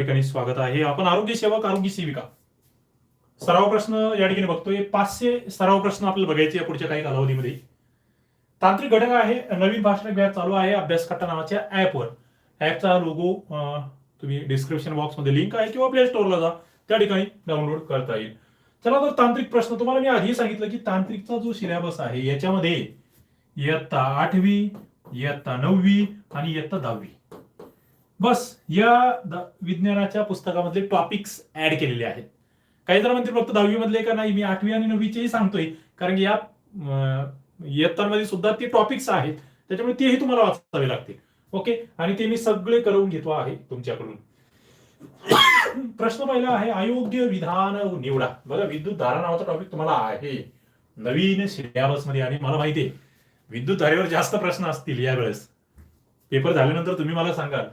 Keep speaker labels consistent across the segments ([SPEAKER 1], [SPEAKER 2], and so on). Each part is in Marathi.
[SPEAKER 1] ठिकाणी स्वागत आहे. आपण आरोग्य सेवक आरोग्य सेविका. सराव प्रश्न या ठिकाणी बघतोय. पाचशे सराव प्रश्न आपल्याला बघायचे या पुढच्या काही कालावधीमध्ये. तांत्रिक घटक आहे. नवीन भाषण बॅच चालू आहे. अभ्यास कट्टा नावाच्या ऍपवर ऍपचा लोगो तुम्ही डिस्क्रिप्शन बॉक्समध्ये लिंक आहे किंवा प्ले स्टोअरला जा. त्या ठिकाणी डाउनलोड करता येईल. चला तर तांत्रिक प्रश्न. तुम्हाला मी आधी सांगितलं की तांत्रिकचा जो सिलेबस आहे याच्यामध्ये इयत्ता आठवी इयत्ता नववी आणि इयत्ता दहावी. बस या विज्ञानाच्या पुस्तकामधले टॉपिक्स ऍड केलेले आहेत. काही जर म्हणतील फक्त दहावी मधले का नाही? मी आठवी आणि नववीचेही सांगतोय. कारण की या इयत्तांमध्ये सुद्धा ते टॉपिक्स आहेत. त्याच्यामुळे तेही तुम्हाला वाचावे लागतील. ओके आणि ते मी सगळे करून घेतो आहे तुमच्याकडून. प्रश्न पहिला आहे अयोग्य विधान निवडा. बघा विद्युत धारा नावाचा टॉपिक तुम्हाला आहे. नवीन सिलेबसमध्ये आणि मला माहिती आहे विद्युत धारेवर जास्त प्रश्न असतील यावेळेस. पेपर झाल्यानंतर तुम्ही मला सांगाल.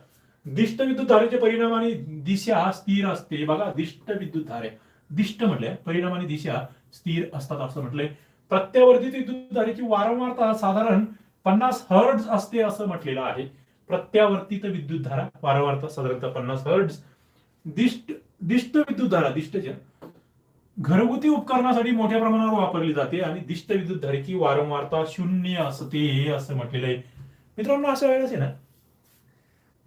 [SPEAKER 1] दिष्ट विद्युत धारेचे परिणाम आणि दिशा स्थिर असते. बघा दिष्ट विद्युत धारे दिष्ट म्हटले परिणाम आणि दिशा स्थिर असतात असं म्हटलंय. प्रत्यावर्धित विद्युत धारेची वारंवारता साधारण पन्नास हर्ट्ज असते असं म्हटलेलं आहे. प्रत्यावर्तित विद्युत धारा वारंवारता साधारणतः पन्नास हर्ट्ज दिष्ट दिष्ट विद्युत धारा दिष्टच्या. घरगुती उपकरणासाठी मोठ्या प्रमाणावर वापरली जाते आणि दिष्ट विद्युत धारेची वारंवारता शून्य असते असं म्हटलेलं आहे. मित्रांनो असं वेळेस आहे ना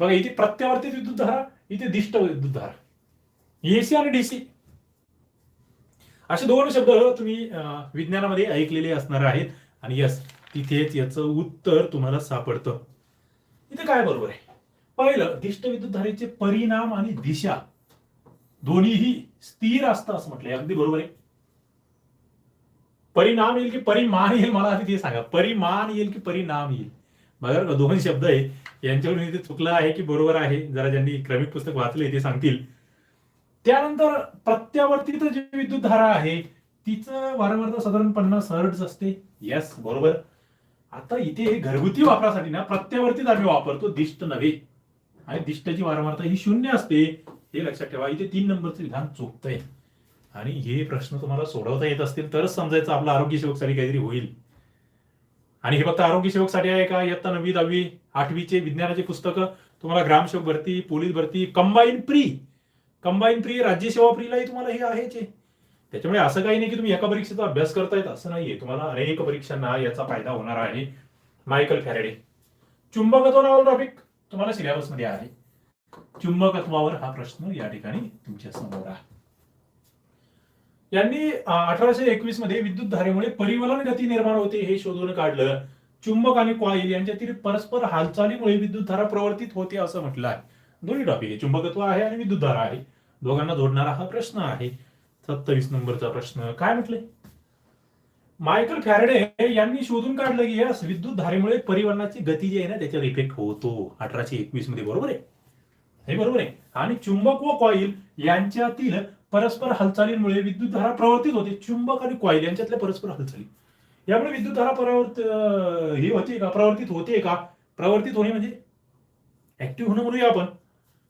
[SPEAKER 1] बघा इथे प्रत्यावर्तित विद्युत धारा इथे दिष्ट विद्युत धारा एसी आणि डीसी असे दोन शब्द तुम्ही विज्ञानामध्ये ऐकलेले असणार आहेत. आणि यस तिथेच याचं उत्तर तुम्हाला सापडतं. इथे काय बरोबर आहे? पहिलं दिष्ट विद्युत धारेचे परिणाम आणि दिशा. दोन्हीही स्थिर असतं असं म्हटलंय. अगदी बरोबर आहे. परिणाम येईल की परिमाण येईल? मला आधी ते सांगा. परिमाण येईल की परिणाम येईल? बघा का, दोन शब्द आहे यांच्याकडून इथे चुकलं आहे की बरोबर आहे? जरा ज्यांनी क्रमिक पुस्तक वाचले ते सांगतील. त्यानंतर प्रत्यावर्तित जी विद्युत धारा आहे तिचं वारंवारता साधारण पन्नास हर्ट्स असते. येस बरोबर. आता इथे घरगुती वापरासाठी ना प्रत्यावर्तित आम्ही वापरतो दिष्ट नव्हे. आणि दिष्टची वारंवारता ही शून्य असते हे लक्षात ठेवा. इथे तीन नंबरचं विधान चुकतंय. आणि हे प्रश्न तुम्हाला सोडवता येत असतील तरच समजायचं आपलं आरोग्य सेवकसाठी काहीतरी होईल. आणि हे फक्त आरोग्य सेवकसाठी आहे का? इयत्ता नववी दहावी आठवीचे विज्ञानाचे पुस्तकं तुम्हाला ग्रामसेवक भरती पोलीस भरती कंबाईन प्री कंबाईन प्री राज्यसेवा प्रीलाही तुम्हाला हे आहेच आहे. त्याच्यामुळे असं काही नाही की तुम्ही एका परीक्षेचा अभ्यास करतायत असं नाहीये. तुम्हाला अनेक परीक्षांना याचा फायदा होणार आहे. मायकल फॅरेडे चुंबकत्व टॉपिक तुम्हाला सिलेबसमध्ये आहे. चुंबकत्वावर हा प्रश्न या ठिकाणी तुमच्यासमोर आहे. यांनी अठराशे एकवीसमध्ये विद्युत धारेमुळे परिवलन गती निर्माण होते हे शोधून काढलं. चुंबक आणि कॉईल यांच्यातील परस्पर हालचालीमुळे विद्युत धारा प्रवर्तित होते असं म्हटलं आहे दोन्ही टॉपिक आहे चुंबकत्व आहे आणि विद्युत धारा आहे. दोघांना जोडणारा हा प्रश्न आहे. सत्तावीस नंबरचा प्रश्न. काय म्हटले? मायकल फॅरडे यांनी शोधून काढलं की यस विद्युत धारेमुळे परिवहनाची गती जी आहे ना त्याच्यावर इफेक्ट होतो. अठराशे एकवीसमध्ये बरोबर आहे. हे बरोबर आहे. आणि चुंबक व कॉईल यांच्यातील परस्पर हालचालींमुळे विद्युत धारा प्रवर्तित होते. चुंबक आणि कॉईल यांच्यातल्या परस्पर हालचाली. यामुळे विद्युत धारा परावर्त ही होते का? प्रवर्तित होते का? प्रवर्तित होणे म्हणजे ऍक्टिव्ह होणं म्हणूया आपण.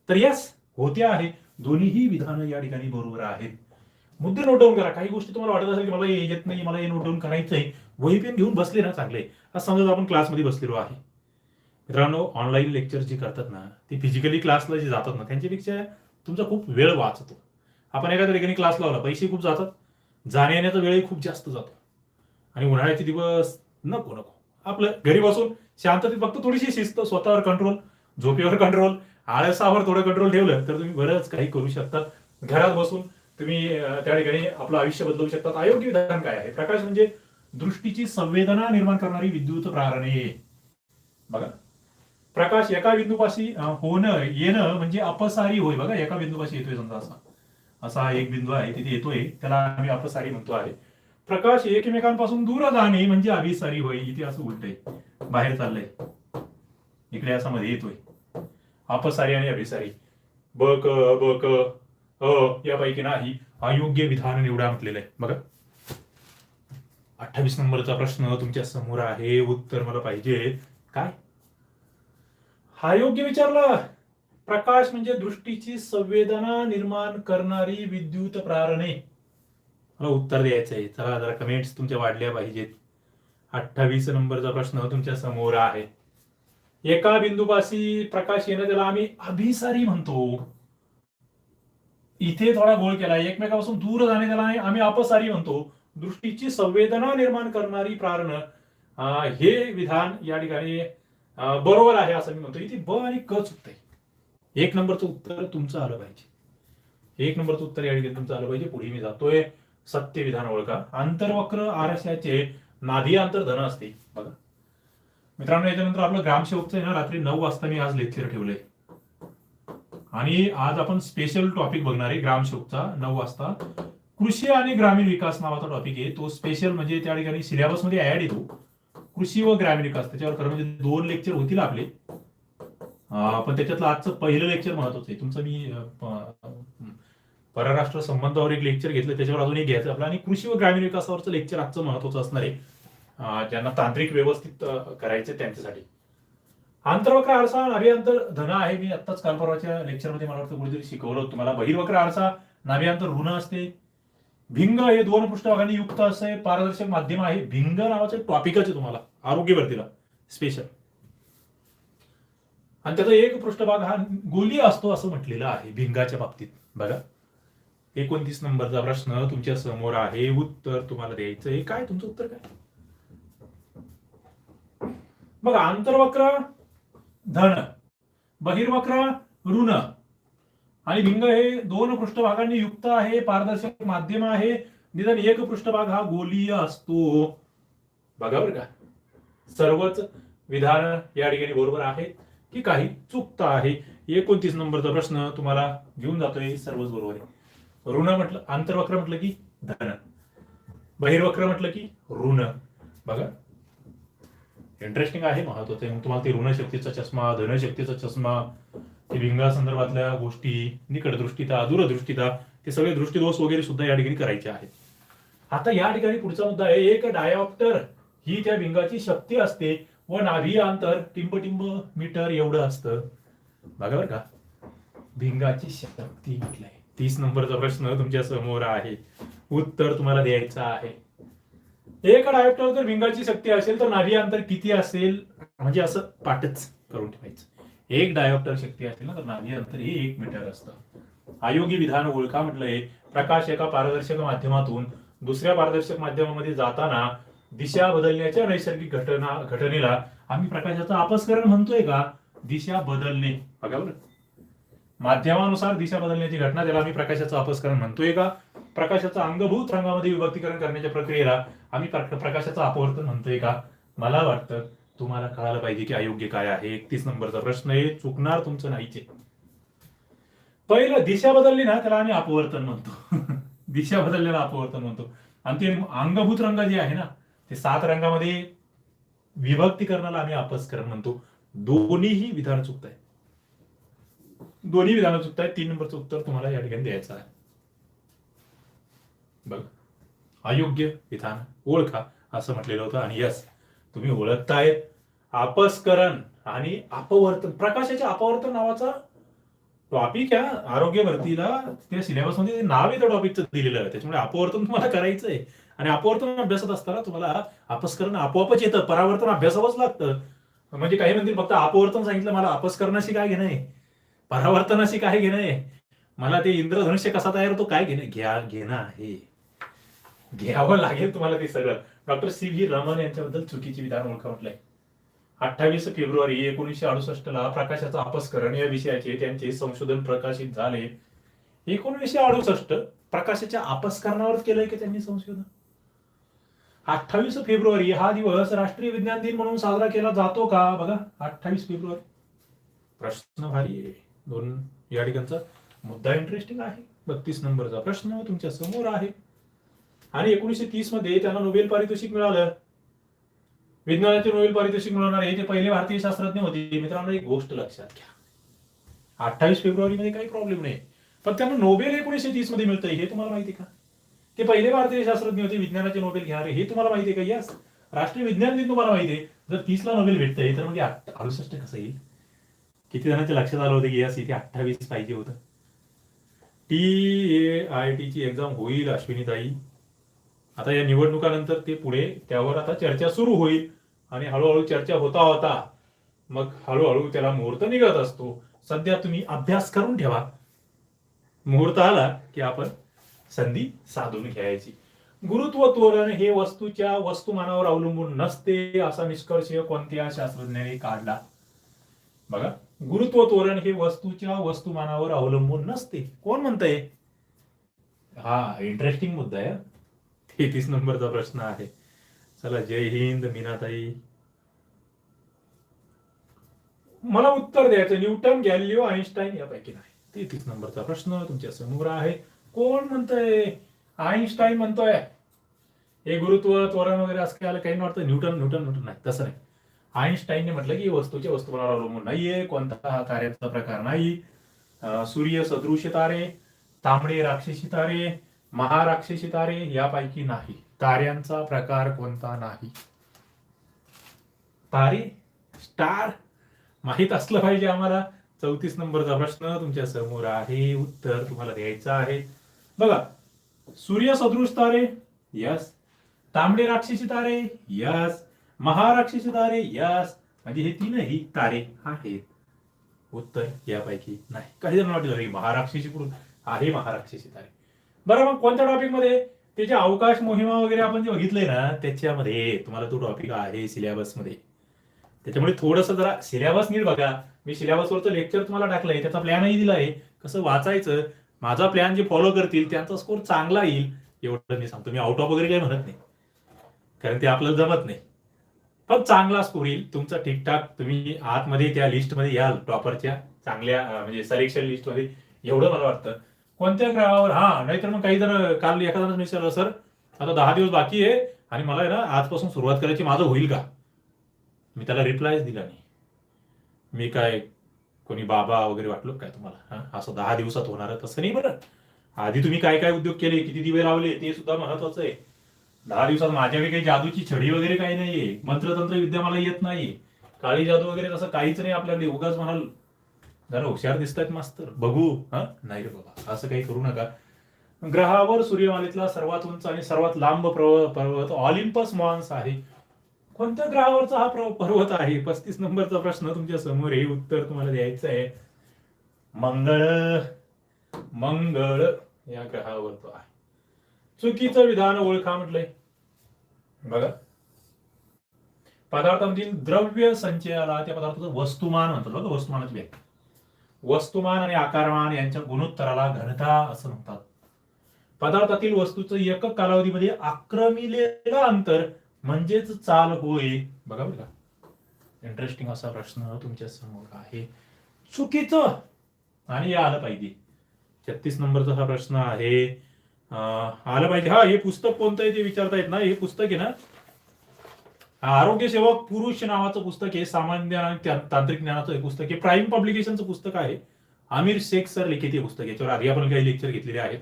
[SPEAKER 1] तर यस होते आहे. दोन्हीही विधानं या ठिकाणी बरोबर आहेत. मुद्दे नोट डाऊन करा. काही गोष्टी तुम्हाला वाटत असेल की मला हे येत नाही मला हे नोट डाऊन करायचं आहे. वही पेन घेऊन बसले ना चांगले. आज समजा आपण क्लासमध्ये बसलेलो आहे. मित्रांनो ऑनलाईन लेक्चर जे करतात ना ते फिजिकली क्लासला जे जातात ना त्यांच्यापेक्षा तुमचा खूप वेळ वाचतो. आपण एखाद्या ठिकाणी क्लास लावला पैसे खूप जातात. जाण्या येण्याचा वेळही खूप जास्त जातो. आणि उन्हाळ्याचे दिवस नको नको. आपलं घरी बसून शांततेत फक्त थोडीशी शिस्त स्वतःवर कंट्रोल झोपेवर कंट्रोल आळसावर थोडं कंट्रोल ठेवलं तर तुम्ही बरंच काही करू शकता. घरात बसून तुम्ही त्या ठिकाणी आपलं आयुष्य बदलवू शकतात. अयोग्य विधान काय आहे? प्रकाश म्हणजे दृष्टीची संवेदना निर्माण करणारी विद्युत प्रारणे बघा. प्रकाश एका बिंदूपाशी होणं येणं म्हणजे अपसारी होय. बघा एका बिंदूपाशी येतोय समजा असा. असा हा एक बिंदू आहे तिथे येतोय. त्याला आम्ही अपसारी म्हणतो आहे. प्रकाश एकमेकांपासून दूर जाणे म्हणजे अभिसारी होय इथे असं उलटय. बाहेर चाललंय. इकडे असा मध्ये येतोय. अपसारी आणि अभिसारी. ब क ब क अ यापैकी नाही. अयोग्य विधान निवडा म्हटलेलं आहे. बघा. अठ्ठावीस नंबरचा प्रश्न तुमच्यासमोर आहे. उत्तर मला पाहिजे. काय? हा योग्य विचारला. प्रकाश म्हणजे दृष्टीची संवेदना निर्माण करणारी विद्युत प्रारणे. मला उत्तर द्यायचं आहे. चला जरा कमेंट्स तुमच्या वाढल्या पाहिजेत. अठ्ठावीस नंबरचा प्रश्न तुमच्यासमोर आहे. एका बिंदूपाशी प्रकाश येणं त्याला आम्ही अभिसारी म्हणतो. इथे थोडा गोळ केला. एकमेकापासून दूर जाणे त्याला आम्ही अपसारी म्हणतो. दृष्टीची संवेदना निर्माण करणारी प्रारण हे विधान या ठिकाणी बरोबर आहे असं मी म्हणतो. इथे ब आणि क चुकतंय. एक नंबरचं उत्तर तुमचं आलं पाहिजे. एक नंबरचं उत्तर या ठिकाणी तुमचं आलं पाहिजे. पुढे मी जातोय. सत्य विधान ओळखा. आंतरवक्र आरशाचे नाभी अंतर धन असते. बघा. मित्रांनो याच्यानंतर आपलं ग्रामसेवकचं आहे ना रात्री नऊ वाजता मी आज लेक्चर ठेवलंय. आणि आज आपण स्पेशल टॉपिक बघणार आहे ग्रामसेवकचा नऊ वाजता. कृषी आणि ग्रामीण विकास नावाचा टॉपिक आहे. तो स्पेशल म्हणजे त्या ठिकाणी सिलेबसमध्ये ऍड येतो. कृषी व ग्रामीण विकास. त्याच्यावर खरं म्हणजे दोन लेक्चर होतील आपले. पण त्याच्यातलं आजचं पहिलं लेक्चर महत्वाचं आहे. तुमचं मी परराष्ट्र संबंधावर एक लेक्चर घेतलं त्याच्यावर अजून एक घ्यायचं आपलं. आणि कृषी व ग्रामीण विकासावरचं लेक्चर आजचं महत्वाचं असणार आहे. ज्यांना तांत्रिक व्यवस्थित करायचे करायचं त्यांच्यासाठी. आंतरवक्र आरसा नाभिअंतर धन आहे. मी आत्ताच काल परवाच्या लेक्चरमध्ये मला वाटतं कुठेतरी शिकवलं तुम्हाला. बहिर्वक्र आरसा नाभिअंतर ऋण असते. भिंग हे दोन पृष्ठभागांनी युक्त असे पारदर्शक माध्यम आहे. भिंग नावाचं टॉपिकच आहे तुम्हाला. आरोग्यवर्तीला स्पेशल आणि त्याचा एक पृष्ठभाग हा गोली असतो असं म्हटलेलं आहे भिंगाच्या बाबतीत. बघा. एकोणतीस नंबरचा प्रश्न तुमच्यासमोर आहे. उत्तर तुम्हाला द्यायचं आहे काय? तुमचं उत्तर काय? बघा आंतरवक्र धन. बहिर्वक्र ऋण. आणि भिंग हे दोन पृष्ठभागांनी युक्त आहे पारदर्शक माध्यम आहे. निदान एक पृष्ठभाग हा गोलीय असतो. बघा बरं का. सर्वच विधान या ठिकाणी बरोबर आहेत. की काही चुकतं आहे. एकोणतीस नंबरचा प्रश्न तुम्हाला घेऊन जातोय सर्वच बरोबर. आहे ऋण म्हटलं आंतरवक्र म्हटलं की धन. बहिर्वक्र म्हटलं की ऋण. बघा. इंटरेस्टिंग आहे महत्वाचं आहे. मग तुम्हाला ते ऋणशक्तीचा चष्मा धनशक्तीचा चष्मा ते भिंगा संदर्भातल्या गोष्टी निकटदृष्टीता दूरदृष्टीता ते सगळे दृष्टीदोष वगैरे सुद्धा या ठिकाणी करायचे आहेत. आता या ठिकाणी पुढचा मुद्दा आहे एक डायऑप्टर ही त्या भिंगाची शक्ती असते. व नाभी अंतर टिंब टिंब मीटर एवढं असतं. बघा बरं का. भिंगाची शक्ती म्हटलंय तीस नंबरचा प्रश्न तुमच्यासमोर आहे. उत्तर तुम्हाला द्यायचं आहे. एक डायप्टर जर भिंगाची शक्ती असेल तर नाभी अंतर किती असेल? म्हणजे असं पाठच करून ठेवायचं. एक डायोप्टर शक्ती असेल ना तर नाभी अंतर हे एक मीटर असतं. आयोगी विधान ओळखा म्हटलंय. प्रकाश एका पारदर्शक माध्यमातून दुसऱ्या पारदर्शक माध्यमामध्ये जाताना दिशा बदलण्याच्या नैसर्गिक घटना घटनेला आम्ही प्रकाशाचं अपस्करण म्हणतोय का? दिशा बदलणे. बघा बरं. माध्यमानुसार दिशा बदलण्याची घटना त्याला आम्ही प्रकाशाचं अपस्करण म्हणतोय का? प्रकाशाचं अंगभूत रंगामध्ये विभक्तीकरण करण्याच्या प्रक्रियेला आम्ही प्रकाशाचं अपवर्तन म्हणतोय का? मला वाटतं तुम्हाला कळायला पाहिजे की अयोग्य काय आहे. एकतीस नंबरचा प्रश्न आहे. चुकणार तुमचं नाहीचे. पहिलं दिशा बदलली ना त्याला आम्ही अपवर्तन म्हणतो. दिशा बदललेला अपवर्तन म्हणतो. आणि ते अंगभूत रंग जे आहे ना ते सात रंगामध्ये विभक्तीकरणाला आम्ही अपस्करण म्हणतो. दोन्हीही विधान चुकत आहे दोन्ही विधानं चुकत आहे तीन नंबरचं उत्तर तुम्हाला या ठिकाणी द्यायचं आहे. बघ. अयोग्य विधान ओळखा असं म्हटलेलं होतं आणि यस तुम्ही ओळखताय अपस्करण आणि अपवर्तन प्रकाशाच्या अपवर्तन नावाचा टॉपिक आहे आरोग्य भरतीला त्या सिलेबसमध्ये नाव आहे त्या टॉपिकचं दिलेलं आहे. त्याच्यामुळे अपवर्तन तुम्हाला करायचं आहे आणि अपवर्तन अभ्यासात असताना तुम्हाला अपस्करण आपोआपच येतं. परावर्तन अभ्यासावंच लागतं. म्हणजे काही म्हणतील फक्त अपवर्तन सांगितलं मला अपस्करणाशी काय घेणं आहे? परावर्तनाशी काय घेणं आहे? मला ते इंद्रधनुष्य कसा तयार होतो काय घेणं घ्या घेणं आहे. घ्यावं लागेल तुम्हाला ते सगळं. डॉक्टर सी व्ही रमन यांच्याबद्दल चुकीची विधान ओळखा म्हटलंय. अठ्ठावीस फेब्रुवारी एकोणीसशे अडुसष्ट ला प्रकाशाचं अपस्करण या विषयाचे त्यांचे संशोधन प्रकाशित झाले. एकोणीसशे अडुसष्ट प्रकाशाच्या अपस्करणावर केलंय की त्यांनी संशोधन? अठ्ठावीस फेब्रुवारी हा दिवस राष्ट्रीय विज्ञान दिन म्हणून साजरा केला जातो का? बघा अठ्ठावीस फेब्रुवारी. प्रश्न भारी आहे. दोन या ठिकाणचा मुद्दा इंटरेस्टिंग आहे. बत्तीस नंबरचा प्रश्न तुमच्यासमोर आहे. आणि एकोणीसशे तीसमध्ये त्यांना नोबेल पारितोषिक मिळालं. विज्ञानाचे नोबेल पारितोषिक मिळवणारे हे ते पहिले भारतीय शास्त्रज्ञ होते मित्रांनो एक गोष्ट लक्षात घ्या. अठ्ठावीस फेब्रुवारी मध्ये काही प्रॉब्लेम नाही. पण त्यांना नोबेल एकोणीसशे तीसमध्ये मिळतंय हे तुम्हाला माहिती का? ते पहिले भारतीय शास्त्रज्ञ होते विज्ञानाचे नोबेल घेणारे. हे तुम्हाला माहिती आहे का? यस राष्ट्रीय विज्ञान दिन तुम्हाला माहिती आहे. जर तीसला नोबेल भेटतंय तर म्हणजे अडुसष्ट कसं येईल? किती जणांच्या लक्षात आलं होतं की यस इथे अठ्ठावीस पाहिजे होतं. टी ए आय टीची एक्झाम होईल अश्विनीताई. आता या निवडणुकानंतर ते पुढे त्यावर आता चर्चा सुरू होईल. आणि हळूहळू चर्चा होता होता मग हळूहळू त्याला मुहूर्त निघत असतो. सध्या तुम्ही अभ्यास करून ठेवा. मुहूर्त आला की आपण संधी साधून घ्यायची. गुरुत्व त्वरण हे वस्तूच्या वस्तुमानावर अवलंबून नसते असा निष्कर्ष कोणत्या शास्त्रज्ञाने काढला? बघा गुरुत्व त्वरण हे वस्तूच्या वस्तुमानावर अवलंबून नसते. कोण म्हणतंय? हा इंटरेस्टिंग मुद्दा आहे तेहतीस नंबरचा प्रश्न आहे. चला जय हिंद मीनाताई. मला उत्तर द्यायचं न्यूटन गॅलिओ आईन्स्टाईन यापैकी नाही. तेहतीस नंबरचा प्रश्न तुमच्यासमोर आहे. कोण म्हणतोय? आईन्स्टाईन म्हणतोय. हे गुरुत्व त्वरण वगैरे असं काय आलं काही नाही वाटतं. न्यूटन न्यूटन न्यूटन नाही. तसं नाही. आईन्स्टाईनने म्हटलं की वस्तूच्या वस्तुमानावर अवलंबून नाहीये. कोणता हा कार्याचा प्रकार नाही. सूर्य सदृश तारे तांबडे राक्षसी तारे महाराक्षसी तारे यापैकी नाही. ताऱ्यांचा प्रकार कोणता नाही. तारे स्टार माहीत असलं पाहिजे आम्हाला. चौतीस नंबरचा प्रश्न तुमच्यासमोर आहे. उत्तर तुम्हाला द्यायचं आहे. बघा सूर्य सदृश तारे यस. तांबडे राक्षसी तारे यस. महाराक्षसी तारे यस. म्हणजे हे तीनही तारे आहेत. उत्तर यापैकी नाही. काही जण वाटलं महाराक्षसी कुठून आहे महाराक्षसी तारे. बरं मग कोणत्या टॉपिकमध्ये? त्याच्या अवकाश मोहिमा वगैरे आपण जे बघितलंय ना त्याच्यामध्ये तुम्हाला तो टॉपिक आहे सिलेबसमध्ये. त्याच्यामुळे थोडंसं जरा सिलेबस नीट बघा. मी सिलेबसवरचं लेक्चर तुम्हाला टाकलंय त्याचा प्लॅनही दिलाय. कसं वाचायचं माझा प्लॅन जे फॉलो करतील त्यांचा स्कोर चांगला येईल एवढं मी सांगतो. मी आउट ऑफ वगैरे काही म्हणत नाही. कारण ते आपल्याला जमत नाही. पण चांगला स्कोर येईल. तुमचा ठीकठाक तुम्ही आतमध्ये त्या लिस्टमध्ये याल टॉपरच्या चांगल्या म्हणजे सलेक्शन लिस्टमध्ये एवढं मला वाटतं. कोणत्या ग्रहावर? हा नाहीतर मग काही जण काल एखादा विचारलं सर आता दहा दिवस बाकी आहे आणि मला आहे ना आजपासून सुरुवात करायची माझं होईल का? मी त्याला रिप्लायच दिला नाही. मी काय कोणी बाबा वगैरे वाटलो? काय तुम्हाला? हा? असं दहा दिवसात होणार तसं नाही बरं. आधी तुम्ही काय काय उद्योग केले किती दिवे लावले ते सुद्धा महत्वाचं आहे. दहा दिवसात माझ्याकडे काही जादूची छडी वगैरे काही नाहीये. मंत्रतंत्र विद्या मला येत नाही काळी जादू वगैरे तसं काहीच नाही आपल्याकडे. उगाच म्हणाल जरा हुशार दिसतात मास्तर. बघू हा? नाही रे बाबा असं काही करू नका. ग्रहावर सूर्यमालेतला सर्वात उंच आणि सर्वात लांब पर्वत ऑलिम्पस मॉन्स आहे. कोणत्या ग्रहावरचा हा पर्वत आहे? पस्तीस नंबरचा प्रश्न तुमच्यासमोर हे उत्तर तुम्हाला द्यायचं आहे. मंगळ. मंगळ या ग्रहावर तो आहे. चुकीचं विधान ओळखा म्हटलंय. बघा. पदार्थामधील द्रव्य संचयाला त्या पदार्थाचं वस्तुमान म्हणतात बघा वस्तुमानाची वस्तुमान आणि आकारमान यांच्या गुणोत्तराला घनता असं म्हणतात. पदार्थातील वस्तूचं एकक कालावधीमध्ये आक्रमिलेलं अंतर म्हणजेच चाल होय. बघा बघा इंटरेस्टिंग असा प्रश्न तुमच्यासमोर आहे. चुकीचं. आणि हे आलं पाहिजे. छत्तीस नंबरचा हा प्रश्न आहे. आलं पाहिजे. हा हे पुस्तक कोणतं आहे ते विचारता येत ना हे पुस्तक आहे ना. आरोग्य सेवक पुरुष नावाचं पुस्तक आहे. सामान्य आणि तांत्रिक ज्ञानाचं हे पुस्तक आहे. प्राईम पब्लिकेशनचं पुस्तक आहे. आमिर शेख सर लिखित हे पुस्तक याच्यावर आधी आपण काही लेक्चर घेतलेले आहेत.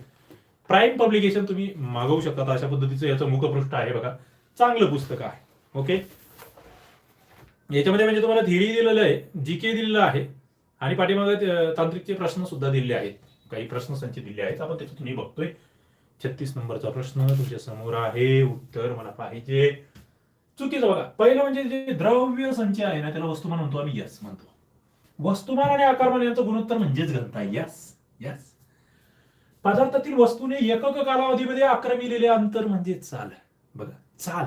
[SPEAKER 1] प्राईम पब्लिकेशन तुम्ही मागवू शकता. अशा पद्धतीचं याचं मुखपृष्ठ आहे बघा. चांगलं पुस्तक आहे. ओके याच्यामध्ये म्हणजे तुम्हाला थिअरी दिलेलं आहे जी के दिलेलं आहे आणि पाठीमागे तांत्रिकचे प्रश्न सुद्धा दिलेले आहेत. काही प्रश्न संच दिले आहेत. आपण त्याच्यातून मी बघतोय. छत्तीस नंबरचा प्रश्न तुमच्यासमोर आहे उत्तर मला पाहिजे. चुकीचं बघा. पहिलं म्हणजे जे द्रव्य संचय आहे ना त्याला वस्तुमान म्हणतो आम्ही यस म्हणतो. वस्तुमान आणि आकारमान यांचं गुणोत्तर म्हणजेच घनता यस यस पदार्थातील वस्तूने एकक कालावधीमध्ये आक्रमिलेले अंतर म्हणजे चाल. बघा. चाल.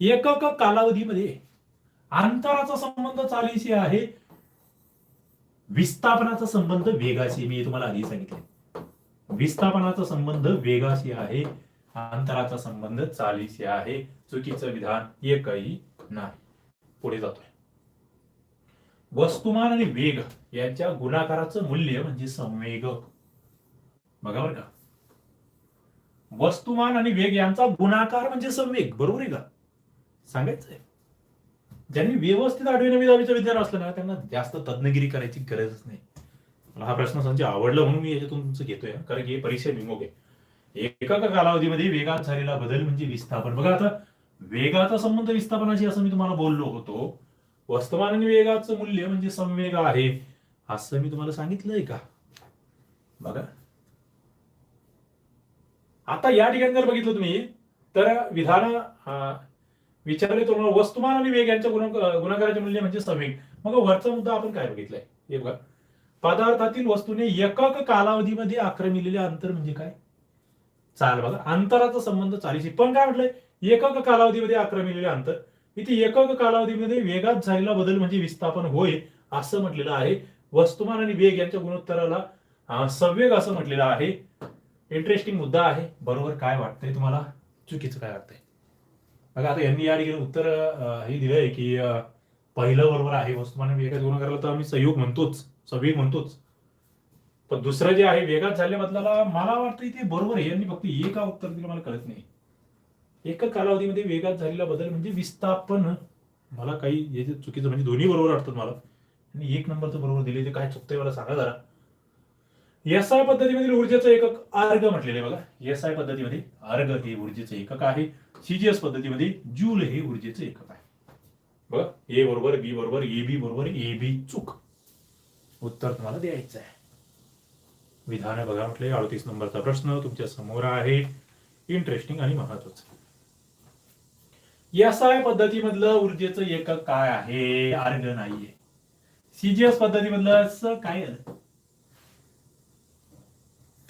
[SPEAKER 1] एकक कालावधीमध्ये अंतराचा संबंध चालीशी आहे. विस्थापनाचा संबंध वेगाशी मी तुम्हाला आधी सांगितले. विस्थापनाचा संबंध वेगाशी आहे. अंतराचा संबंध चालीशी आहे. चुकीचं विधान एकही नाही. पुढे जातोय. वस्तुमान आणि वेग यांच्या गुणाकाराचं मूल्य म्हणजे संवेग. बघा बरं का. वस्तुमान आणि वेग यांचा गुणाकार म्हणजे संवेग. बरोबर आहे का? सांगायचंय. ज्यांनी व्यवस्थित आठवी नवी दहावीचा विद्यार्थी असला ना त्यांना जास्त तज्ञगिरी करायची गरजच नाही. मला हा प्रश्न संजय आवडला म्हणून मी याच्यातून तुमचं घेतोय कारण की परीक्षा विमोग आहे. एका कालावधीमध्ये वेगात झालेला बदल म्हणजे विस्थापन. बघा आता वेगाचा संबंध विस्थापनाशी असं मी तुम्हाला बोललो होतो. वस्तुमान आणि वेगाचं मूल्य म्हणजे संवेग आहे असं मी तुम्हाला सांगितलंय का? बघा. आता या ठिकाणी जर बघितलं तुम्ही तर विधान विचारले तुम्हाला वस्तुमान आणि वेग यांच्या गुण गुणाकाराचे मूल्य म्हणजे संवेग मग वरचा मुद्दा आपण काय बघितलाय? हे बघा. पदार्थातील वस्तूने एकक कालावधीमध्ये आक्रमिलेले अंतर म्हणजे काय? चाल बघा. अंतराचा संबंध चालीशी. पण काय म्हटलंय? एकक कालावधीमध्ये आक्रमिलेले अंतर. इथे एकक कालावधीमध्ये वेगात झालेला बदल म्हणजे विस्थापन होय असं म्हटलेलं आहे. वस्तुमान आणि वेग यांच्या गुणोत्तराला संवेग असं म्हटलेलं आहे. इंटरेस्टिंग मुद्दा आहे. बरोबर काय वाटतंय तुम्हाला? चुकीचं काय वाटतंय? बघा आता यांनी या ठिकाणी उत्तर हे दिलंय की पहिलं बरोबर आहे वस्तुमान आणि वेगात गुणाकाराला तर आम्ही संयोग म्हणतोच संवेग म्हणतोच. पण दुसरं जे आहे वेगात झाल्या बदलाला मला वाटतं इथे बरोबर आहे. यांनी फक्त एक उत्तर दिलं मला कळत नाही. एका कालावधीमध्ये वेगात झालेला बदल म्हणजे विस्थापन. मला काही याचे चुकीचं म्हणजे दोन्ही बरोबर वाटतात मला. आणि एक नंबरचं बरोबर दिले ते काय चुकतंय मला सांगा जरा. एस आय पद्धतीमधील ऊर्जेचं एकक अर्ग म्हटलेलं आहे बघा. एस आय पद्धतीमध्ये अर्ग हे ऊर्जेचं एकक आहे. सीजीएस पद्धतीमध्ये जूल हे ऊर्जेचं एकक आहे. बघा. ए बरोबर बी बरोबर ए बी बरोबर ए बी चूक. उत्तर तुम्हाला द्यायचं आहे. विधान बघा म्हटले अडतीस नंबरचा प्रश्न तुमच्यासमोर आहे. इंटरेस्टिंग आणि महत्वाचं. एस आय पद्धतीमधलं ऊर्जेचं एकक काय आहे? अर्ग नाहीये. सीजीएस पद्धतीमधलं असं काय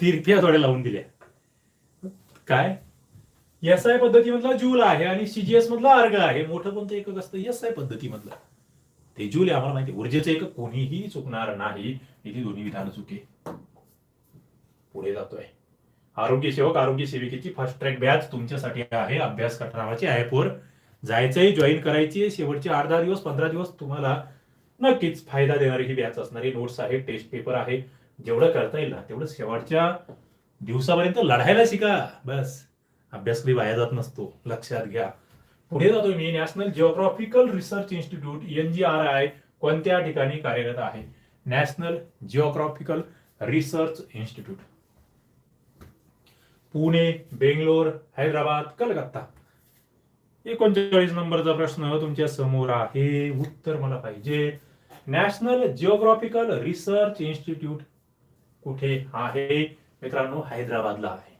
[SPEAKER 1] तिरप्या थोड्या लावून दिल्या काय? एस आय पद्धतीमधला जूल आहे आणि सीजीएस मधला अर्ग आहे. मोठं कोणतं एकक असतं? एस आय पद्धतीमधलं. ते जूल आहे आम्हाला माहिती ऊर्जेचं एकक कोणीही चुकणार नाही. इथे दोन्ही विधान चुके. पुढे जातोय. आरोग्य सेवक आरोग्य सेविकेची फास्ट ट्रॅक बॅच तुमच्यासाठी आहे. अभ्यास नावाची ऍपवर जायचंय जॉईन करायची शेवटचे आठ दहा दिवस पंधरा दिवस तुम्हाला नक्कीच फायदा देणारी ही बॅच असणारी नोट्स आहे टेस्ट पेपर आहे. जेवढं करता येईल ना तेवढं शेवटच्या दिवसापर्यंत लढायला शिका. बस. अभ्यास कधी वाया जात नसतो. लक्षात घ्या. पुढे जातो मी. National geographical research institute N G R I कोणत्या ठिकाणी कार्यरत आहे? National geographical research institute. Pune Bangalore Hyderabad Calcutta. एकोणचाळीस नंबरचा प्रश्न तुमच्यासमोर आहे. उत्तर मला पाहिजे. नॅशनल जिओग्राफिकल रिसर्च इन्स्टिट्यूट कुठे आहे? मित्रांनो हैदराबादला आहे.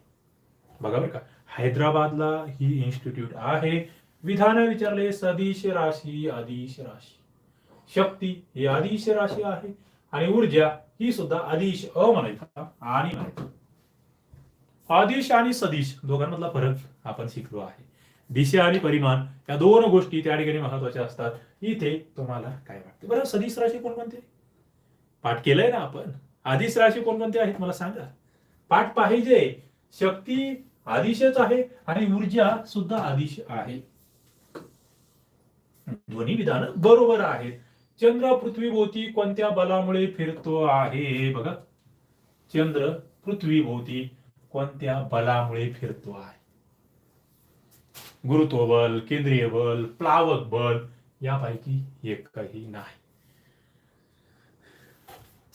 [SPEAKER 1] बघा बरं का हैदराबादला ही इन्स्टिट्यूट आहे. विधान विचारले सदिश राशी आदिश राशी. शक्ती ही आदिश राशी आहे. आणि ऊर्जा ही सुद्धा आदिश अ म्हणायचा. आणि म्हणायचा आदिश आणि सदिश दोघांमधला फरक आपण शिकलो आहे. दिशा आणि परिमाण या दोन गोष्टी त्या ठिकाणी महत्त्वाच्या असतात. इथे तुम्हाला काय वाटतं? बरं सदिश राशी कोण म्हणते? पाठ केलंय ना आपण. आदिश राशी कोणकोणते आहेत मला सांगा. पाठ पाहिजे. शक्ती आदिशच आहे आणि ऊर्जा सुद्धा आदिश आहे. दोन्ही विधान बरोबर आहेत चंद्र पृथ्वीभोवती कोणत्या बलामुळे फिरतो आहे? बघा. चंद्र पृथ्वीभोवती कोणत्या बलामुळे फिरतो आहे? गुरुत्व बल केंद्रीय बल प्लावक बल यापैकी एकही नाही.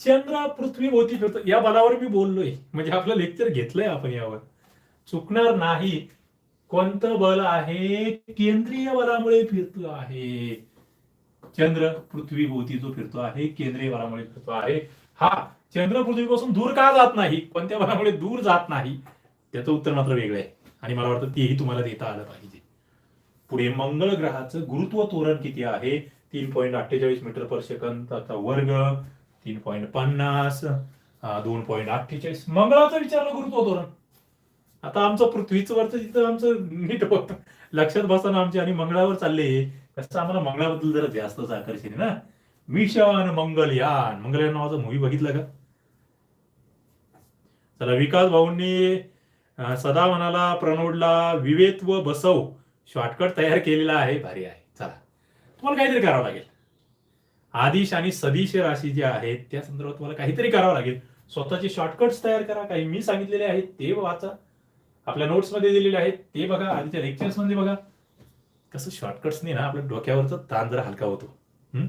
[SPEAKER 1] चंद्र पृथ्वीभोवती फिरतो. या बलावर मी बोललोय. म्हणजे आपलं लेक्चर घेतलंय आपण यावर. चुकणार नाही. कोणतं बल आहे? केंद्रीय बलामुळे फिरतो आहे. चंद्र पृथ्वीभोवती जो फिरतो आहे केंद्रीय बलामुळे फिरतो आहे. हा चंद्र पृथ्वीपासून दूर का जात नाही? कोणत्या बलामुळे दूर जात नाही? त्याचं उत्तर मात्र वेगळं आहे. आणि मला वाटतं तेही तुम्हाला देता आलं पाहिजे. पुढे मंगळ ग्रहाचं गुरुत्व तोरण किती आहे? तीन पॉईंट अठ्ठेचाळीस मीटर पर सेकंदाचा वर्ग. तीन पॉईंट पन्नास दोन पॉईंट अठ्ठेचाळीस. मंगळाचा विचारला गुरुत्व तोरण आता आमचं पृथ्वीचं वरचं तिथं आमचं नीट होत लक्षात बसताना आमचे आणि मंगळावर चालले. कसं आम्हाला मंगळाबद्दल जरा जास्तच आकर्षण आहे ना. मिशन मंगलयान. मंगलयान नावाचा मूवी बघितला का? चला विकास भाऊंनी सदा मनाला प्रणोडला विवेत्व बसव. शॉर्टकट तयार केलेला आहे. भारी आहे. चला. तुम्हाला काहीतरी करावं लागेल. आदिश आणि सदिश राशी जे आहेत त्या संदर्भात तुम्हाला काहीतरी करावं लागेल. स्वतःचे शॉर्टकट्स तयार करा. काही मी सांगितलेले आहेत ते वाचा. आपल्या नोट्समध्ये दिलेले आहेत ते बघा. आधीच्या लेक्चर्समध्ये बघा. कसं शॉर्टकट्सने ना आपल्या डोक्यावरचा ताण जरा हलका होतो. हम्म?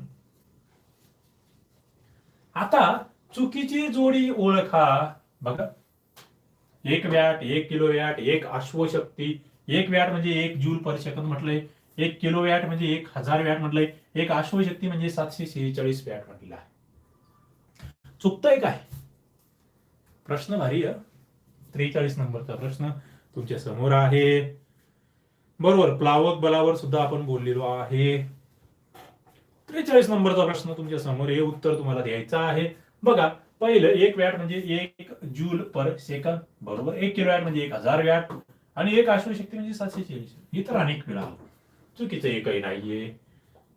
[SPEAKER 1] आता चुकीची जोडी ओळखा बघा. एक वॅट एक किलो वॅट एक अश्वशक्ती. एक वॅट म्हणजे एक जूल पर सेकंद म्हटलंय. एक किलो वॅट म्हणजे एक हजार वॅट म्हटलंय. एक अश्वशक्ती म्हणजे सातशे सेहेचाळीस वॅट म्हटलेला आहे. चुकतंय काय? प्रश्न भारी त्रेचाळीस नंबरचा प्रश्न तुमच्यासमोर आहे. बरोबर प्लावक बलावर सुद्धा आपण बोललेलो आहे. त्रेचाळीस नंबरचा प्रश्न तुमच्यासमोर हे उत्तर तुम्हाला द्यायचं आहे. बघा पहिलं एक वॅट म्हणजे एक जूल पर सेकंद. बरोबर एक किलो वॅट म्हणजे एक हजार वॅट. आणि एक अश्वशक्ती म्हणजे सातशे चाळीस ही तर अनेक वेळा चुकीचं हे काही नाहीये.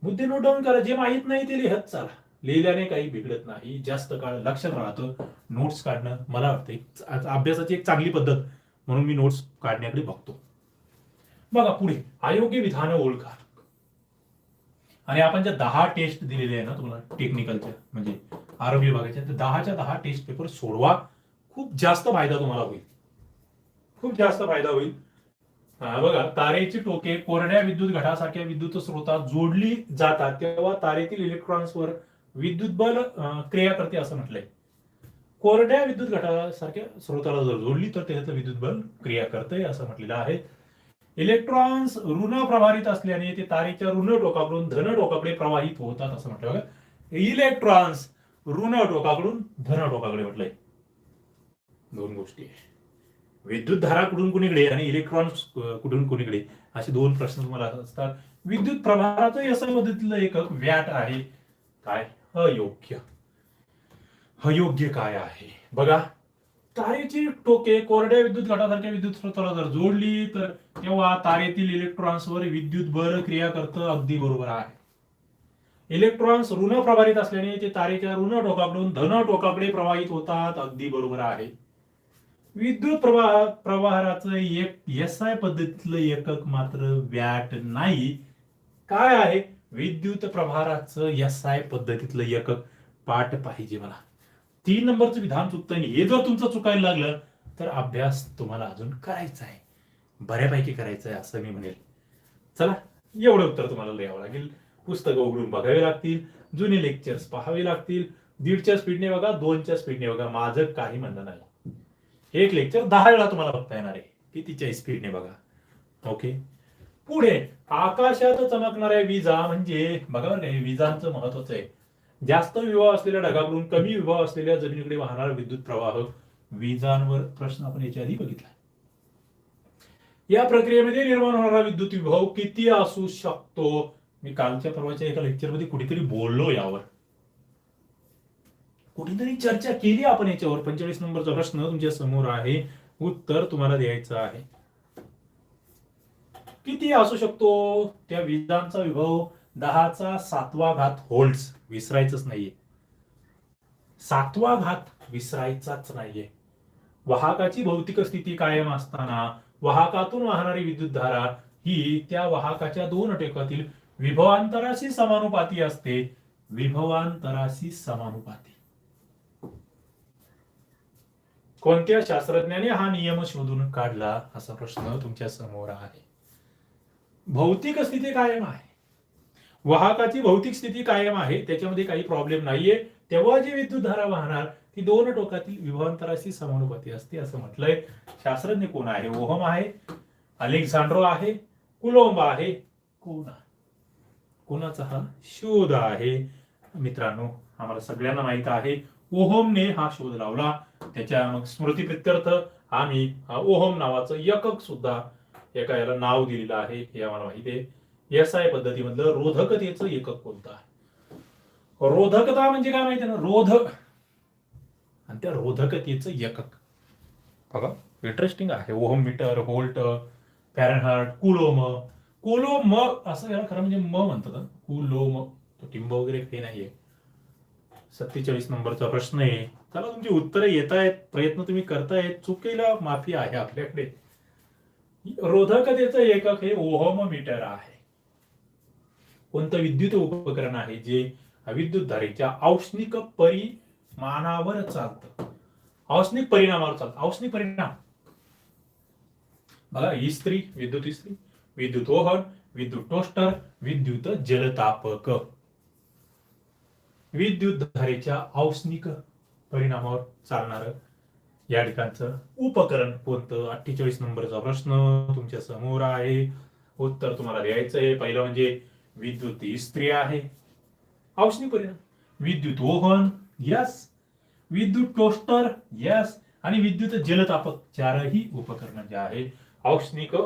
[SPEAKER 1] मुद्दे नोट डाऊन करा जे माहीत नाही ते लिहत चाला. लिहिल्याने काही बिघडत नाही. जास्त काळ लक्षात राहतं. नोट्स काढणं मला वाटतं अभ्यासाची एक चांगली पद्धत म्हणून मी नोट्स काढण्याकडे बघतो. बघा पुढे. अयोग्य विधान ओळखा. आणि आपण ज्या दहा टेस्ट दिलेल्या आहे ना तुम्हाला टेक्निकलच्या म्हणजे आरोग्य विभागाच्या दहाच्या दहा टेस्ट पेपर सोडवा. खूप जास्त फायदा तुम्हाला होईल. खूप जास्त फायदा होईल. हा, बघा तारेची टोके कोरड्या विद्युत घटासारख्या विद्युत स्रोतात जोडली जातात तेव्हा तारेतील इलेक्ट्रॉन्सवर विद्युत बल क्रिया करते असं म्हटलंय. कोरड्या विद्युत घटासारख्या स्रोताला जर जोडली तर त्याचं विद्युत बल क्रिया करते असं म्हटलेलं आहे. इलेक्ट्रॉन्स ऋण प्रभारित असल्याने ते तारेच्या ऋण टोकाकडून धन टोकाकडे प्रवाहित होतात असं म्हटलं बघा इलेक्ट्रॉन्स ऋण टोकाकडून धन टोकाकडे म्हटलंय. दोन गोष्टी आहे विद्युत धारा कुठून कुणीकडे आणि इलेक्ट्रॉन्स कुठून कुणीकडे? असे दोन प्रश्न तुम्हाला असतात. विद्युत प्रभाराचं असं पद्धतीतलं एकक व्याट आहे. काय? अयोग्य. अयोग्य काय आहे? बघा. तारेची टोके कोरड्या विद्युत घटासारख्या विद्युत स्रोताला जर जोडली तर तेव्हा तारेतील इलेक्ट्रॉन्सवर विद्युत बल क्रिया करतं अगदी बरोबर आहे. इलेक्ट्रॉन्स ऋण प्रभारित असल्याने ते तारेच्या ऋण टोकाकडून धन टोकाकडे प्रवाहित होतात अगदी बरोबर आहे. विद्युत प्रवाह प्रवाहाचं एक एस आय पद्धतीतलं एकक मात्र वॅट नाही. काय आहे? विद्युत प्रभाराचं एस आय पद्धतीतलं एकक? पाठ पाहिजे मला. तीन नंबरचं विधान चुकतं नाही हे जर तुमचं चुकायला लागलं तर अभ्यास तुम्हाला अजून करायचा आहे. बऱ्यापैकी करायचं आहे असं मी म्हणेल. चला एवढं उत्तर तुम्हाला लिहावं लागेल. पुस्तकं उघडून बघावी लागतील जुने लेक्चर्स पाहावे लागतील. दीडच्या स्पीडने बघा दोनच्या स्पीडने बघा. माझं काही म्हणणं नाही. एक लेक्चर दहा वेळा तुम्हाला बघता येणार आहे. कितीच्या स्पीडने बघा. ओके पुढे आकाशात चमकणाऱ्या विजा म्हणजे बघा नाही विजांचं महत्वाचं आहे. जास्त विभाव असलेल्या ढगाकडून कमी विभाव असलेल्या जमिनीकडे वाहणारा विद्युत प्रवाह विजांवर प्रश्न आपण याच्या आधी बघितला. या प्रक्रियेमध्ये निर्माण होणारा विद्युत विभाव किती असू शकतो? मी कालच्या परवाच्या एका लेक्चरमध्ये कुठेतरी बोललो यावर. कुठेतरी चर्चा केली आपण याच्यावर. पंचेचाळीस नंबरचा प्रश्न तुमच्यासमोर आहे. उत्तर तुम्हाला द्यायचं आहे. किती असू शकतो? त्या विजांचा विभव दहाचा सातवा घात होल्ड्स विसरायचंच नाहीये. सातवा घात विसरायचाच नाहीये. वाहकाची भौतिक स्थिती कायम असताना वाहकातून वाहणारी विद्युत धारा ही त्या वाहकाच्या दोन टेकातील विभवांतराशी समानुपाती असते. विभवांतराशी समानुपाती. कोणत्या शास्त्रज्ञाने हा नियम शोधून काढला असा प्रश्न तुमच्यासमोर आहे. भौतिक स्थिती कायम आहे. वाहकाची भौतिक स्थिती कायम आहे त्याच्यामध्ये काही प्रॉब्लेम नाहीये. तेव्हा जी विद्युत धारा वाहणार ती दोन टोकातील विभावांतराशी समानुपाती असते असं म्हटलंय. शास्त्रज्ञ कोण आहे? ओहम आहे अलेक्झांड्रो आहे कुलोंब आहे कोण आहे कोणाचा हा शोध आहे? मित्रांनो आम्हाला सगळ्यांना माहीत आहे ओहोमने हा शोध लावला. त्याच्या मग स्मृती प्रित्यर्थ आम्ही हा ओहम नावाचं एकक सुद्धा एका याला नाव दिलेलं आहे. हे आम्हाला माहिती आहे. एस आय पद्धतीमधलं रोधकतेचं एकक कोणतं आहे? रोधकता म्हणजे काय माहिती ना? रोधक आणि त्या रोधकतेचं एकक. बघा इंटरेस्टिंग आहे. Ohm metre volt Fahrenheit coulomb. Coulomb असं याला खरं म्हणजे म म्हणतात कुलोम. तो टिंब वगैरे काही नाहीये. सत्तेचाळीस नंबरचा प्रश्न आहे. त्याला तुमची उत्तरं येत आहेत प्रयत्न तुम्ही करतायत. चुकीला माफी आहे आपल्याकडे. रोधकतेचं एकक हे ओहोम मीटर आहे. कोणतं विद्युत उपकरण आहे जे विद्युत धारेच्या औष्णिक परिमाणावर चालतं? औष्णिक परिणामावर चालतं. औष्णिक परिणाम. बघा इस्त्री विद्युत इस्त्री विद्युत ओहन विद्युत टोस्टर विद्युत जलतापक. विद्युत धारेच्या औष्णिक परिणामावर चालणार या ठिकाणचं उपकरण कोणतं? अठ्ठेचाळीस नंबरचा प्रश्न. तुमच्यासमोर आहे. उत्तर तुम्हाला लिहायचं आहे. पहिलं म्हणजे विद्युत इस्त्री आहे. औष्णिक परिणाम. विद्युत ओहन यस. विद्युत टोस्टर यस. आणि विद्युत जलतापक चारही उपकरण जे आहे. औष्णिक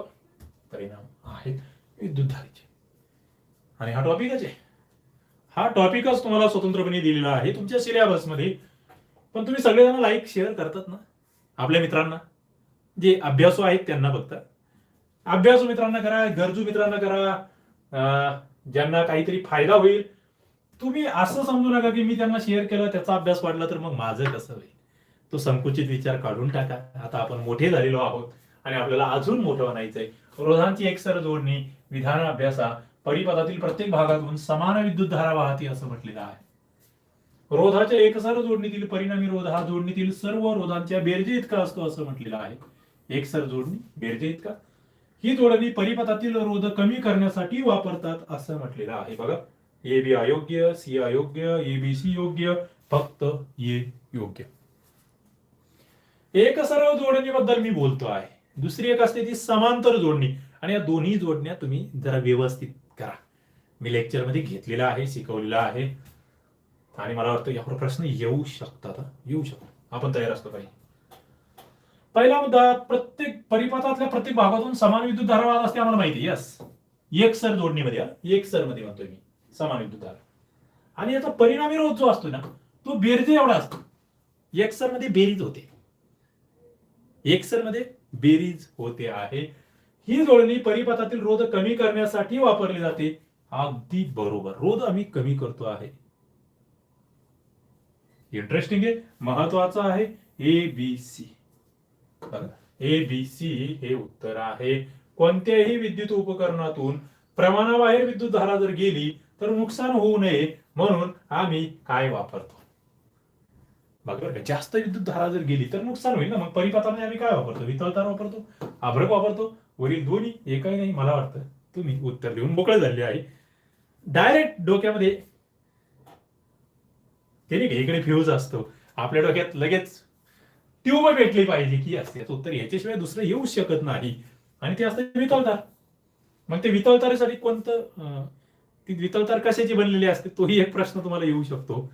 [SPEAKER 1] परिणाम आहेत. विद्युत धारेचे आणि हा टॉपिकच आहे. हा टॉपिकच तुम्हाला स्वतंत्रपणे दिलेला आहे तुमच्या सिलेबसमध्ये पण तुम्ही सगळेजण लाईक शेअर करतात ना. आपल्या मित्रांना. जे अभ्यासू आहेत त्यांना फक्त अभ्यासू मित्रांना करा गरजू मित्रांना करा. ज्यांना काहीतरी फायदा होईल. तुम्ही असं समजू नका की मी त्यांना शेअर केलं त्याचा अभ्यास वाढला तर मग माझं कसं होईल? तो संकुचित विचार काढून टाका. आता आपण मोठे झालेलो आहोत आणि आपल्याला अजून मोठं बनायचंय रोधांची एकसर जोडणी विधान अभ्यासा परिपदातील प्रत्येक भागातून समान विद्युत धारा वाहते असं म्हटलेलं आहे. रोधाच्या एकसर जोडणीतील परिणामी रोध हा जोडणीतील सर्व रोधांच्या बेरजे इतका असतो असं म्हटलेलं आहे. एकसर जोडणी बेरजे इतका ही जोडणी परिपथातील रोध कमी करण्यासाठी वापरतात असं म्हटलेलं आहे. बघा ए बी अयोग्य सी अयोग्य ए बी सी योग्य फक्त ये योग्य. एक सरळ जोडणीबद्दल मी बोलतो आहे दुसरी एक असते ती समांतर जोडणी. आणि या दोन्ही जोडण्या तुम्ही जरा व्यवस्थित करा. मी लेक्चरमध्ये घेतलेला आहे शिकवलेला आहे. आणि मला वाटतं यावर प्रश्न येऊ शकतात येऊ शकतात. आपण तयार असतो काही. पहिला मुद्दा प्रत्येक परिपथातल्या प्रत्येक भागातून समान विद्युत धारा वाहत असते आम्हाला माहिती यस एक सर जोडणीमध्ये एक सरमध्ये म्हणतोय मी. समान विद्युत धारा. आणि याचा परिणामी रोध जो असतो ना तो बेरजे एवढा असतो. एक सरमध्ये बेरीज होते. एक सरमध्ये बेरीज होते आहे. ही जोडणी परिपथातील रोध कमी करण्यासाठी वापरली जाते. अगदी बरोबर. रोध आम्ही कमी करतो आहे. इंटरेस्टिंग आहे? महत्वाचं आहे? A B C A B C हे उत्तर आहे. कोणत्याही विद्युत उपकरणातून प्रमाणाबाहेर विद्युत धारा जर गेली तर नुकसान होऊ नये म्हणून आम्ही काय वापरतो? बघा जास्त विद्युत धारा जर गेली तर नुकसान होईल ना? मग परिपथामध्ये आम्ही काय वापरतो? वितळतार वापरतो? अभ्रक वापरतो? वरील दोन्ही एकही नाही मला वाटतं. तुम्ही उत्तर देऊन मोकळे झाले आहे. डायरेक्ट डोक्यामध्ये ते नाही इकडे फ्यूज असतो. आपल्या डोक्यात लगेच ट्यूब भेटली पाहिजे की असते याचं उत्तर याच्याशिवाय दुसरं येऊ शकत नाही. आणि ते असतं वितळतार मग ते वितळतारीसाठी कोणतं ती वितळतार कशाची बनलेली असते तोही एक प्रश्न तुम्हाला येऊ शकतो.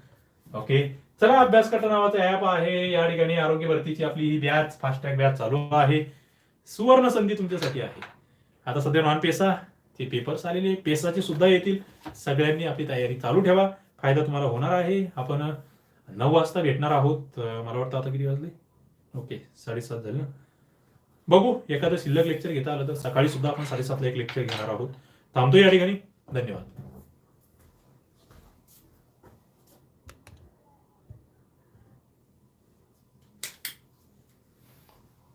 [SPEAKER 1] ओके चला अभ्यास करता नावाचं ऍप आहे. या ठिकाणी आरोग्य भरतीची आपली ही बॅच फास्टॅग बॅच चालू आहे. सुवर्ण संधी तुमच्यासाठी आहे. आता सध्या नॉन पेसा ते पेपर्स आलेले पेसाचे सुद्धा येतील. सगळ्यांनी आपली तयारी चालू ठेवा. फायदा तुम्हाला होणार आहे. आपण नऊ वाजता भेटणार आहोत. मला वाटतं आता किती वाजले? ओके साडेसात झाले ना. बघू एखादं शिल्लक लेक्चर घेता आलं तर सकाळी सुद्धा आपण साडेसातला एक लेक्चर घेणार आहोत. थांबतो या ठिकाणी. धन्यवाद.